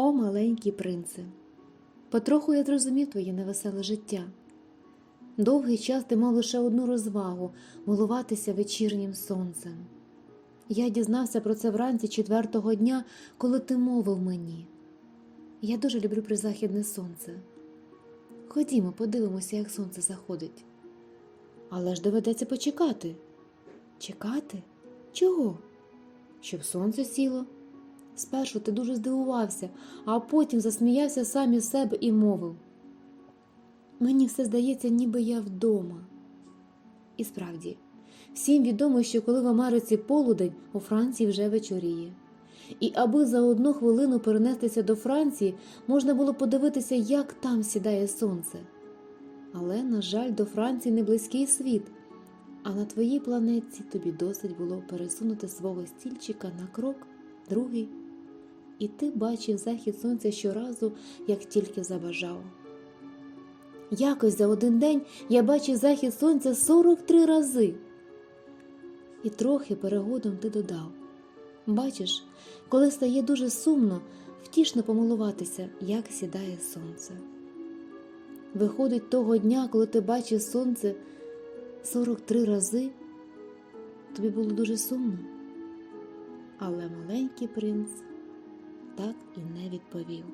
О, маленький принце, потроху я зрозумів твоє невеселе життя. Довгий час ти мав лише одну розвагу милуватися вечірнім сонцем. Я дізнався про це вранці четвертого дня, коли ти мовив мені. Я дуже люблю призахідне сонце. Ходімо, подивимося, як сонце заходить. Але ж доведеться почекати. Чекати? Чого? Щоб сонце сіло. Спершу ти дуже здивувався, а потім засміявся сам із себе і мовив. Мені все здається, ніби я вдома. І справді, всім відомо, що коли в Америці полудень, у Франції вже вечоріє. І аби за одну хвилину перенестися до Франції, можна було подивитися, як там сідає сонце. Але, на жаль, до Франції не близький світ, а на твоїй планетці тобі досить було пересунути свого стільчика на крок, другий, і ти бачив захід сонця щоразу, як тільки забажав. Якось за один день я бачив захід сонця 43 рази. І трохи перегодом ти додав бачиш, коли стає дуже сумно, втішно помилуватися, як сідає сонце. Виходить, того дня, коли ти бачив сонце 43 рази, тобі було дуже сумно. Але маленький принц так і не відповів.